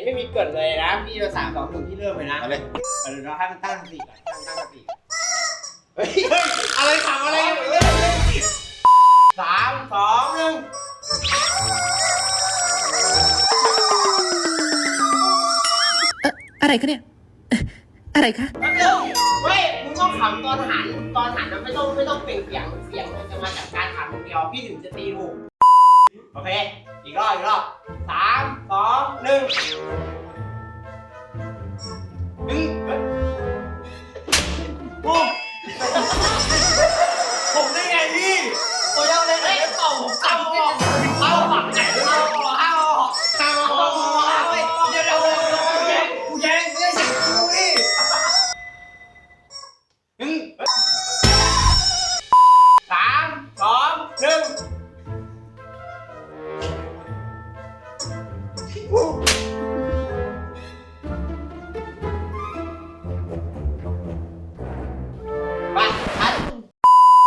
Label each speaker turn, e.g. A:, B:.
A: นี้ไม่มีเกริดเลยนะพี่จะสามสองหนึ่งพี่เริ่มเลยนะเอาเลยเอาเลยเราให้มันตั้งสติก่อนตั้งตั้งสติเฮ้ยเฮ้ยอะไรขำอะไรเริ่มเริ่มสามสองหนึ่ง
B: อะไรคะเนี่ย อะไรคะ
A: เริ่มเฮ้ยมึงต้องขำตอนหันตอนหันมันไม่ต้องไม่ต้องเปล่งเสียงเสียงมันจะมาจากการขำอย่างเดียวพี่ถึงจะตีถูกโอเค อีกรอบอีกรอบสาม สองหนึ่งดึงเฮ้ย
C: ปุ้มผมได้ไงพี่
A: ตัวเยาวเลยไหนเป่า